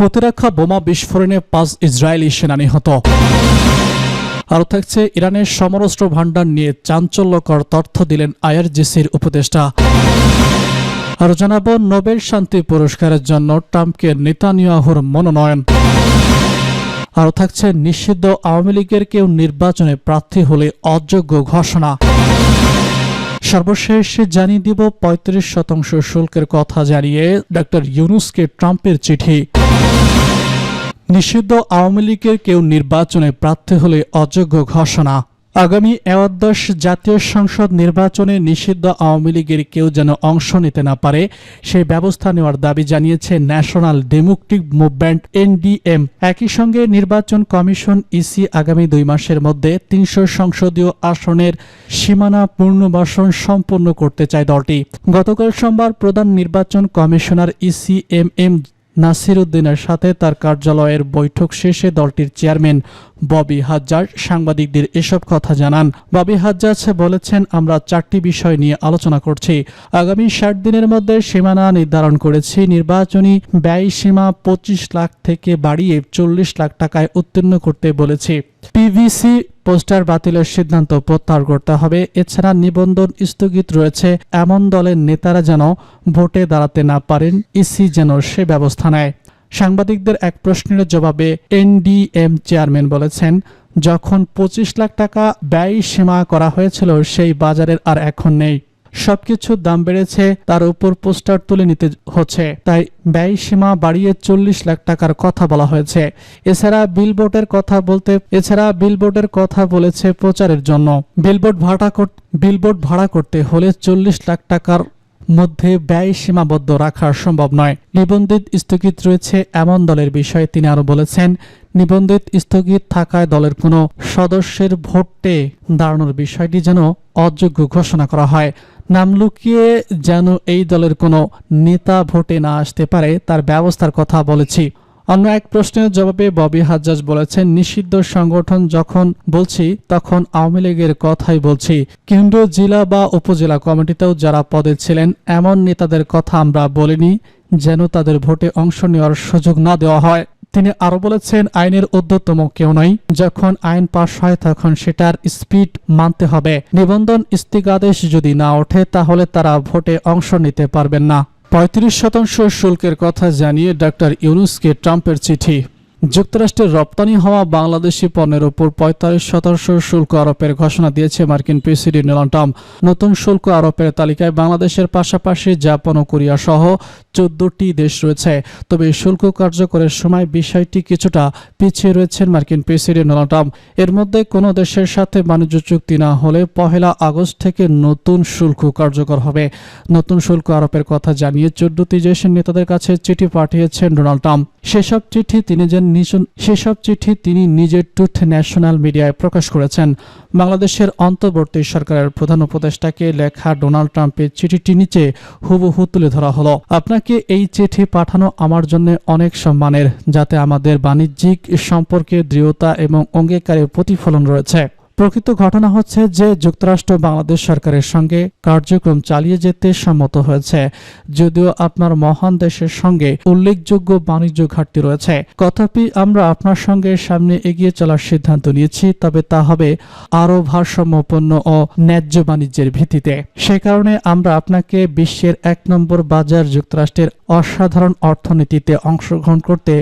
প্রতিরক্ষা বোমা বিস্ফোরণে পাঁচ ইসরায়েলি সেনা নিহত আরও থাকছে ইরানের সমরস্ত্র ভাণ্ডার নিয়ে চাঞ্চল্যকর তথ্য দিলেন আইআরজিসির উপদেষ্টা। আরও জানাব, নোবেল শান্তি পুরস্কারের জন্য ট্রাম্পকে নেতানিয়াহুর মনোনয়ন। আরও থাকছে, নিষিদ্ধ আওয়ামী লীগের কেউ নির্বাচনে প্রার্থী হলে অযোগ্য ঘোষণা। সর্বশেষ জানিয়ে দিব, পঁয়ত্রিশ শতাংশ শুল্কের কথা জানিয়ে ডক্টর ইউনুসকে ট্রাম্পের চিঠি। নিষিদ্ধ আওয়ামী লীগের কেউ নির্বাচনে প্রার্থী হলে অযোগ্য ঘোষণা। আগামী একাদশ জাতীয় সংসদ নির্বাচনে নিষিদ্ধ আওয়ামী লীগের কেউ যেন অংশ নিতে না পারে সেই ব্যবস্থা নেওয়ার দাবি জানিয়েছে ন্যাশনাল ডেমোক্রেটিক মুভমেন্ট এনডিএম। একই সঙ্গে নির্বাচন কমিশন ইসি আগামী দুই মাসের মধ্যে তিনশো সংসদীয় আসনের সীমানা পুনর্বাসন সম্পন্ন করতে চায় দলটি। গতকাল সোমবার প্রধান নির্বাচন commissioner EC M M Nasir উদ্দিনের সাথে তার কার্যালয়ের বৈঠক শেষে দলটির চেয়ারম্যান ববি হাজ্জাজ সাংবাদিকদের এসব কথা জানান। ববি হাজ্জাজ বলেছেন, আমরা চারটি বিষয় নিয়ে আলোচনা করছি। আগামী ষাট দিনের মধ্যে সীমানা নির্ধারণ করেছি। নির্বাচনী ব্যয় সীমা পঁচিশ লাখ থেকে বাড়িয়ে চল্লিশ লাখ টাকায় উত্তীর্ণ করতে বলেছি। পিভিসি পোস্টার বাতিলের সিদ্ধান্ত প্রত্যাহার করতে হবে। এছাড়া নিবন্ধন স্থগিত রয়েছে। এমন দলের নেতারা যেন ভোটে দাঁড়াতে না পারেন, ইসি যেন সে ব্যবস্থা নেয়। সাংবাদিকদের এক প্রশ্নের জবাবে এনডিএম চেয়ারম্যান বলেছেন, যখন পঁচিশ লাখ টাকা ব্যয় সীমা করা হয়েছিল, সেই বাজারের আর এখন নেই। সবকিছুর দাম বেড়েছে, তার উপর পোস্টার তুলে নিতে হচ্ছে। তাই ব্যয় সীমা বাড়িয়ে চল্লিশ লাখ টাকার কথা বলা হয়েছে। এছাড়া বিলবোর্ডের কথা বলতে, এছাড়া বিলবোর্ডের কথা বলেছে প্রচারের জন্য। বিলবোর্ড ভাড়া বিলবোর্ড ভাড়া করতে হলে চল্লিশ লাখ টাকার মধ্যে ব্যয় সীমাবদ্ধ রাখা সম্ভব নয়। নিবন্ধিত স্থগিত রয়েছে এমন দলের বিষয়ে তিনি আরও বলেছেন, নিবন্ধিত স্থগিত থাকায় দলের কোনো সদস্যের ভোটে দাঁড়ানোর বিষয়টি যেন অযোগ্য ঘোষণা করা হয়। নাম লুকিয়ে যেন এই দলের কোনো নেতা ভোটে না আসতে পারে, তার ব্যবস্থার কথা বলেছি। অন্য এক প্রশ্নের জবাবে ববি হাজ্জাজ বলেছেন, নিষিদ্ধ সংগঠন যখন বলছি, তখন আওয়ামী লীগের কথাই বলছি। কেন্দ্র, জেলা বা উপজেলা কমিটিতেও যারা পদে ছিলেন, এমন নেতাদের কথা আমরা বলিনি, যেন তাদের ভোটে অংশ নেওয়ার সুযোগ না দেওয়া হয়। তিনি আরও বলেছেন, আইনের ঊর্ধ্বতম কেউ নয়। যখন আইন পাশ হয়, তখন সেটার স্পিড মানতে হবে। নিবন্ধন স্থিতাদেশ যদি না ওঠে, তাহলে তারা ভোটে অংশ নিতে পারবেন না। পঁয়ত্রিশ শতাংশ শুল্কের কথা জানিয়ে ডক্টর ইউনুসকে ট্রাম্পের চিঠি। যুক্তরাষ্ট্রের রপ্তানি হওয়া বাংলাদেশি পণ্যের উপর পঁয়তাল্লিশ শতাংশ শুল্ক আরোপের ঘোষণা দিয়েছে মার্কিন প্রেসিডেন্ট ডোনাল্ড ট্রাম্প। নতুন শুল্ক আরোপের তালিকায় বাংলাদেশের পাশাপাশি জাপান ও কোরিয়া সহ চোদ্দটি দেশ রয়েছে। তবে শুল্ক কার্যকরের সময় বিষয়টি কিছুটা পিছিয়ে রয়েছেন মার্কিন প্রেসিডেন্ট ডোনাল্ড ট্রাম্প। এর মধ্যে কোনো দেশের সাথে বাণিজ্য চুক্তি না হলে পহেলা আগস্ট থেকে নতুন শুল্ক কার্যকর হবে। নতুন শুল্ক আরোপের কথা জানিয়ে চোদ্দটি দেশের নেতাদের কাছে চিঠি পাঠিয়েছেন ডোনাল্ড ট্রাম্প। সেসব চিঠি তিনি যে নিজ- সেসব চিঠি তিনি নিজের টুথ ন্যাশনাল মিডিয়ায় প্রকাশ করেছেন। বাংলাদেশের অন্তর্বর্তী সরকারের প্রধান উপদেষ্টাকে লেখা ডোনাল্ড ট্রাম্পের চিঠিটি নিচে হুবহু তুলে ধরা হলো। আপনাকে এই চিঠি পাঠানো আমার জন্য অনেক সম্মানের, যাতে আমাদের বাণিজ্যিক সম্পর্কে দৃঢ়তা এবং অঙ্গীকারের প্রতিফলন রয়েছে। প্রকৃত ঘটনা হচ্ছে যে যুক্তরাষ্ট্র বাংলাদেশ সরকারের সঙ্গে কার্যক্রম চালিয়ে যেতে সম্মত হয়েছে। যদিও আপনার মহান দেশের সঙ্গে উল্লেখযোগ্য বাণিজ্য ঘাটতি রয়েছে। তথাপি আমরা আপনার সঙ্গে সামনে এগিয়ে চলার সিদ্ধান্ত নিয়েছি, তবে তা হবে আরও ভারসাম্যপূর্ণ ও ন্যায্য বাণিজ্যের ভিত্তিতে। সে কারণে আমরা আপনাকে বিশ্বের এক নম্বর বাজার যুক্তরাষ্ট্রের অসাধারণ অর্থনীতিতে অংশগ্রহণ করতে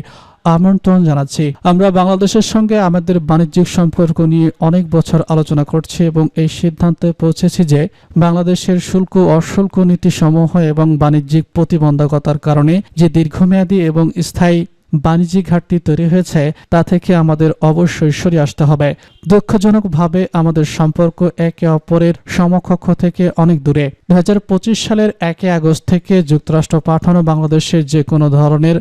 আমন্ত্রণ জানাচ্ছি। আমরা বাংলাদেশের সঙ্গে আমাদের বাণিজ্যিক সম্পর্ক নিয়ে অনেক বছর আলোচনা করছি এবং এই সিদ্ধান্তে পৌঁছেছি যে বাংলাদেশের শুল্ক অশুল্ক নীতি সমূহ এবং বাণিজ্যিক প্রতিবন্ধকতার কারণে যে দীর্ঘমেয়াদী এবং স্থায়ী বাণিজ্যিক ঘাটতি তৈরি হয়েছে, তা থেকে আমাদের অবশ্যই সরে আসতে হবে। দুঃখজনকভাবে আমাদের সম্পর্ক একে অপরের সমকক্ষ থেকে অনেক দূরে। দু হাজার পঁচিশ সালের একে আগস্ট থেকে যুক্তরাষ্ট্র পাঠানো বাংলাদেশের যে কোনো ধরনের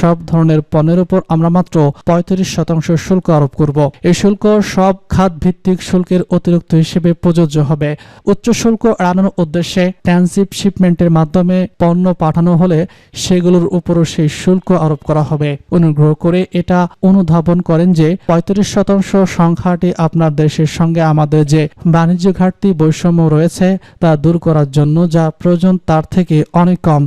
সব ধরনের পণ্যের উপর আমরা মাত্র পঁয়ত্রিশ শতাংশ শুল্ক আরোপ করব। এই শুল্ক সব খাত ভিত্তিক শুল্কের অতিরিক্ত হিসেবে প্রযোজ্য হবে। উচ্চ শুল্ক এড়ানোর উদ্দেশ্যে ট্রানজিট শিপমেন্টের মাধ্যমে পণ্য পাঠানো হলে সেগুলোর উপরও সেই শুল্ক আরোপ করা হবে। অনুগ্রহ করে এটা অনুধাবন করেন যে পঁয়ত্রিশ শতাংশ সংখ্যাটি আপনার দেশের সঙ্গে আমাদের যে বাণিজ্য ঘাটতি বৈষম্য রয়েছে তা দূর করার জন্য যা প্রয়োজন তার থেকে অনেক কম।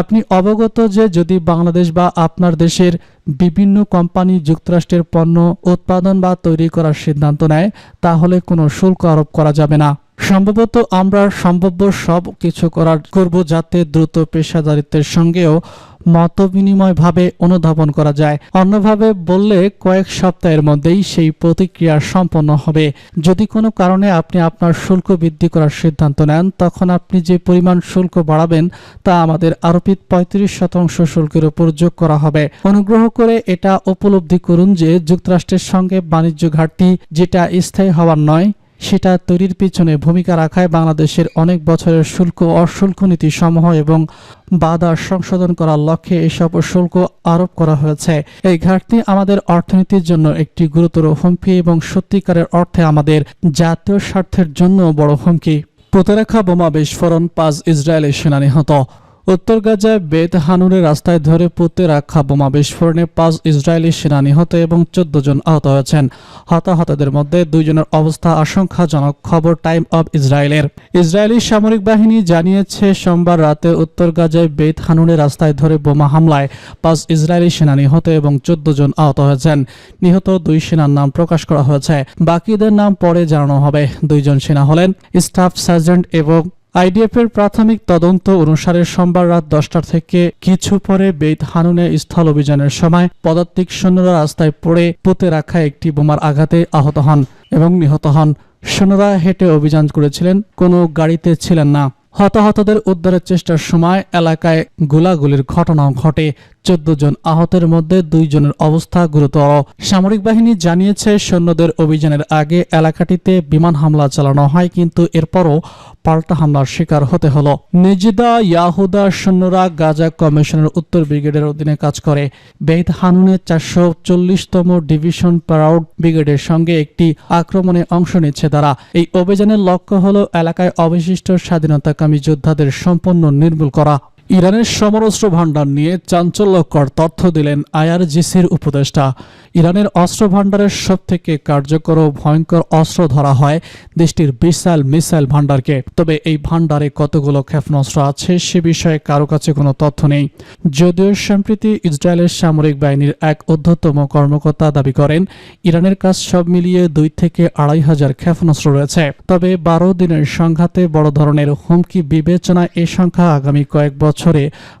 আপনি অবগত যে যদি বাংলাদেশ বা আপনার দেশের বিভিন্ন কোম্পানি যুক্তরাষ্ট্রের পণ্য, উৎপাদন বা তৈরি করার সিদ্ধান্ত নেয়, তাহলে কোনো শুল্ক আরোপ করা যাবে না। সম্ভবত আমরা সম্ভাব্য সব কিছু করার করব যাতে দ্রুত পেশাদারিত্বের সঙ্গেও মত মতবিনিময়ভাবে অনুধাবন করা যায়। অন্যভাবে বললে কয়েক সপ্তাহের মধ্যেই সেই প্রতিক্রিয়া সম্পন্ন হবে। যদি কোনো কারণে আপনি আপনার শুল্ক বৃদ্ধি করার সিদ্ধান্ত নেন, তখন আপনি যে পরিমাণ শুল্ক বাড়াবেন, তা আমাদের আরোপিত পঁয়ত্রিশ শতাংশ শুল্কের উপর যোগ করা হবে। অনুগ্রহ করে এটা উপলব্ধি করুন যে যুক্তরাষ্ট্রের সঙ্গে বাণিজ্য ঘাটতি যেটা স্থায়ী হওয়ার নয় সেটা তৈরির পিছনে ভূমিকা রাখায় বাংলাদেশের অনেক বছরের শুল্ক অশুল্ক নীতি সমূহ এবং বাধা সংশোধন করার লক্ষ্যে এসব শুল্ক আরোপ করা হয়েছে। এই ঘাটতি আমাদের অর্থনীতির জন্য একটি গুরুতর হুমকি এবং সত্যিকারের অর্থে আমাদের জাতীয় স্বার্থের জন্য বড় হুমকি। প্রতিরক্ষা বোমা বিস্ফোরণ পাঁচ ইসরায়েলের সেনা নিহত উত্তর গাজায় বেত হানুরের রাস্তায় ধরে পুঁতে রাখা বোমা বিস্ফোরণে পাঁচ ইসরায়েলি সেনা নিহত এবং চোদ্দ জন আহত হয়েছেন। হতাহতদের মধ্যে দুইজনের অবস্থা আশঙ্কাজনক, খবর টাইম অব ইসরায়েলের। ইসরায়েলি সামরিক বাহিনী জানিয়েছে, সোমবার রাতে উত্তর গাজায় বেত হানুনের রাস্তায় ধরে বোমা হামলায় পাঁচ ইসরায়েলি সেনা নিহত এবং চোদ্দ জন আহত হয়েছেন। নিহত দুই সেনার নাম প্রকাশ করা হয়েছে। বাকিদের নাম পরে জানানো হবে। দুইজন সেনা হলেন স্টাফ সার্জেন্ট এবং আইডিএফ এর প্রাথমিক তদন্ত অনুসারে সোমবার রাত দশটার থেকে কিছু পরে বেইত হানুনে স্থল অভিযানের সময় পদাতিক সৈন্যরা রাস্তায় পড়ে পুঁতে রাখা একটি বোমার আঘাতে আহত হন এবং নিহত হন। সৈন্যরা হেঁটে অভিযান করেছিলেন, কোনো গাড়িতে ছিলেন না। হতাহতদের উদ্ধারের চেষ্টার সময় এলাকায় গোলাগুলির ঘটনাও ঘটে। চোদ্দ জন আহতের মধ্যে দুইজনের অবস্থা গুরুতর। সামরিক বাহিনী জানিয়েছে, সৈন্যদের অভিযানের আগে এলাকাটিতে বিমান হামলা চালানো হয়, কিন্তু এরপরও পাল্টা হামলার শিকার হতে হলো। নেজিদা ইয়াহুদা সৈন্যরা গাজা কমিশনের উত্তর ব্রিগেডের অধীনে কাজ করে। বেদ হানুনের চারশো চল্লিশতম ডিভিশন প্যারাউড ব্রিগেডের সঙ্গে একটি আক্রমণে অংশ নিচ্ছে তারা। এই অভিযানের লক্ষ্য হলো এলাকায় অবশিষ্ট স্বাধীনতাকামী যোদ্ধাদের সম্পূর্ণ নির্মূল করা। ইরানের সমরস্ত্র ভাণ্ডার নিয়ে চাঞ্চল্যকর তথ্য দিলেন আইআরজিসির উপদেষ্টা। ইরানের অস্ত্র ভাণ্ডারের সব থেকে কার্যকর ও ভয়ঙ্কর অস্ত্র ধরা হয় দেশটির বিশাল মিসাইল ভাণ্ডারকে। তবে এই ভাণ্ডারে কতগুলো ক্ষেপণাস্ত্র আছে সে বিষয়ে কারও কাছে কোনো তথ্য নেই। যদিও সম্প্রতি ইসরায়েলের সামরিক বাহিনীর এক অধ্যতম কর্মকর্তা দাবি করেন, ইরানের কাছ সব মিলিয়ে দুই থেকে আড়াই হাজার ক্ষেপণাস্ত্র রয়েছে। তবে বারো দিনের সংঘাতে বড় ধরনের হুমকি বিবেচনায় এ সংখ্যা আগামী কয়েক বছরে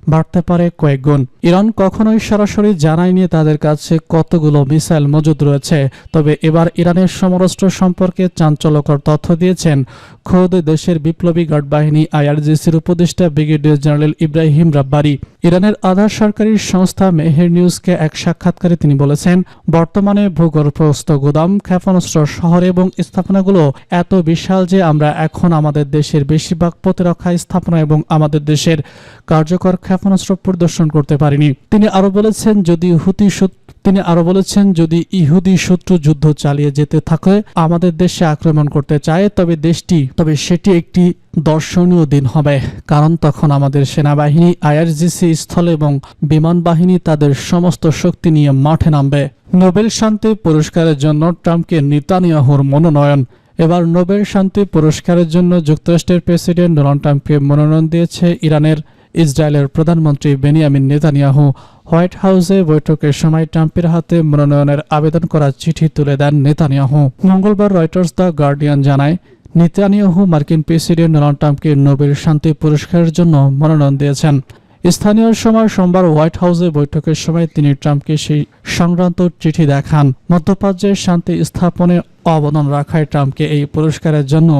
বাড়তে পারে কয়েক গুণ ইরান কখনোই সরাসরি জানায়নি তাদের কাছে কতগুলো মিসাইল মজুদ রয়েছে। তবে এবার ইরানের সমরাষ্ট্র সম্পর্কে চাঞ্চল্যকর তথ্য দিয়েছেন খোদ দেশের বিপ্লবী গার্ড বাহিনী আইআরজিসির উপদেষ্টা ব্রিগেডিয়ার জেনারেল ইব্রাহিম রাব্বারি। ইরানের আধার সরকারি সংস্থা মেহের নিউজকে এক সাক্ষাৎকারে তিনি বলেছেন, বর্তমানে ভূগর্ভস্থ গোদাম, ক্ষেপণাস্ত্র, শহর এবং স্থাপনাগুলো এত বিশাল যে আমরা এখন আমাদের দেশের বেশিরভাগ প্রতিরক্ষা স্থাপনা এবং আমাদের দেশের কার্যকর ক্ষেপণাস্ত্র প্রদর্শন করতে পারিনি। তিনি আরও বলেছেন, যদি হুতি তিনি আরও বলেছেন, যদি ইহুদি শত্রু যুদ্ধ চালিয়ে যেতে থাকে, আমাদের দেশে আক্রমণ করতে চায়, তবে দেশটি, তবে সেটি একটি দর্শনীয় দিন হবে। কারণ তখন আমাদের সেনাবাহিনী, আইআরজিসি স্থল এবং বিমান বাহিনী তাদের সমস্ত শক্তি নিয়ে মাঠে নামবে। নোবেল শান্তি পুরস্কারের জন্য ট্রাম্পকে নেতানিয়াহুর মনোনয়ন। এবার নোবেল শান্তি পুরস্কারের জন্য যুক্তরাষ্ট্রের প্রেসিডেন্ট ডোনাল্ড ট্রাম্পকে মনোনয়ন দিয়েছে ইরানের ইসরায়েলের প্রধানমন্ত্রী বেনিয়ামিন নেতানিয়াহু হোয়াইট হাউসে বৈঠকের সময় ট্রাম্পের হাতে মনোনয়নের আবেদন করা চিঠি তুলে দেন নেতানিয়াহু। মঙ্গলবার রয়টার্স দ্য গার্ডিয়ান জানায়, নেতানিয়াহু মার্কিন প্রেসিডেন্ট ডোনাল্ড ট্রাম্পকে নোবেল শান্তি পুরস্কারের জন্য মনোনয়ন দিয়েছেন। স্থানীয় সময় সোমবার হোয়াইট হাউসে বৈঠকের সময় তিনি ট্রাম্পকে সেই সংক্রান্ত চিঠি দেখান। মধ্যপ্রাচ্যের শান্তি স্থাপনে অবদান রাখায় ট্রাম্পকে এই পুরস্কারের জন্য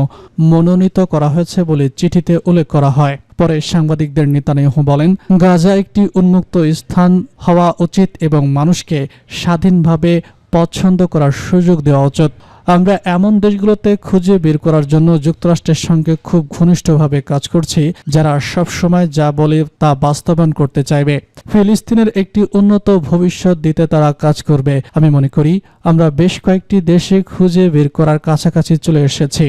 মনোনীত করা হয়েছে বলে চিঠিতে উল্লেখ করা হয়। পরে সাংবাদিকদের নেতানিয়াহু বলেন, গাজা একটি উন্মুক্ত স্থান হওয়া উচিত এবং মানুষকে স্বাধীনভাবে পছন্দ করার সুযোগ দেওয়া উচিত। আমরা এমন দেশগুলোতে খুঁজে বের করার জন্য যুক্তরাষ্ট্রের সঙ্গে খুব ঘনিষ্ঠভাবে কাজ করছি, যারা সব সময় যা বলে তা বাস্তবায়ন করতে চাইবে। ফিলিস্তিনের একটি উন্নত ভবিষ্যৎ দিতে তারা কাজ করবে। আমি মনে করি, আমরা বেশ কয়েকটি দেশে খুঁজে বের করার কাছাকাছি চলে এসেছি।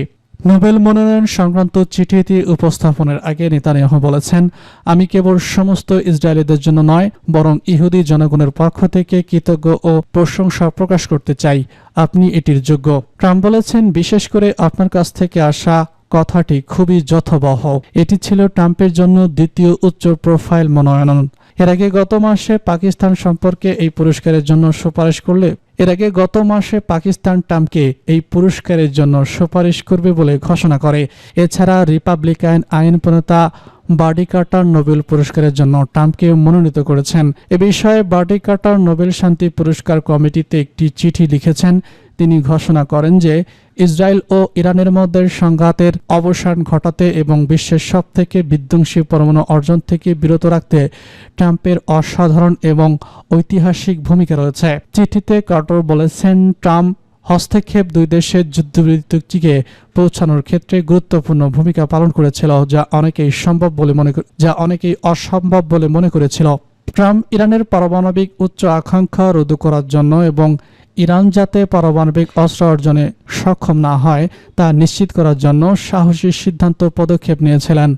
নোবেল মনোনয়ন সংক্রান্ত চিঠিটি উপস্থাপনের আগে নেতানিয়াহু বলেছেন, আমি কেবল সমস্ত ইসরায়েলিদের জন্য নয়, বরং ইহুদি জনগণের পক্ষ থেকে কৃতজ্ঞ ও প্রশংসা প্রকাশ করতে চাই। আপনি এটির যোগ্য। ট্রাম্প বলেছেন, বিশেষ করে আপনার কাছ থেকে আসা কথাটি খুবই যথাবহ। এটি ছিল ট্রাম্পের জন্য দ্বিতীয় উচ্চ প্রোফাইল মনোনয়ন। এর আগে গত মাসে পাকিস্তান সম্পর্কে এই পুরস্কারের জন্য সুপারিশ করলে এর আগে গত মাসে পাকিস্তান ট্রাম্পকে এই পুরস্কারের জন্য সুপারিশ করবে বলে ঘোষণা করে। এছাড়া রিপাবলিকান আইন প্রণেতা বার্ডি কার্টার নোবেল পুরস্কারের জন্য ট্রাম্পকে মনোনীত করেছেন। এ বিষয়ে বার্ডি কার্টার নোবেল শান্তি পুরস্কার কমিটিতে একটি চিঠি লিখেছেন তিনি ঘোষণা করেন যে ইসরায়েল ও ইরানের মধ্যে সংঘাতের অবসান ঘটাতে এবং বিশ্বের সব থেকে বিধ্বংসী পরমাণু অর্জন থেকে বিরত রাখতে ট্রাম্পের অসাধারণ এবং ঐতিহাসিক ভূমিকা রয়েছে। চিঠিতে কার্টার বলেছেন, ট্রাম্প হস্তক্ষেপ দুই দেশের যুদ্ধবিরতিকে পৌঁছানোর ক্ষেত্রে গুরুত্বপূর্ণ ভূমিকা পালন করেছিল, যা অনেকেই সম্ভব বলে মনে যা অনেকেই অসম্ভব বলে মনে করেছিল। ট্রাম্প ইরানের পারমাণবিক উচ্চ আকাঙ্ক্ষা রোধ করার জন্য এবং ইরান যাতে পারমাণবিক অস্ত্র অর্জনে সক্ষম না হয়, তা নিশ্চিত করার জন্য সাহসী সিদ্ধান্ত পদক্ষেপ নিয়েছিলেন।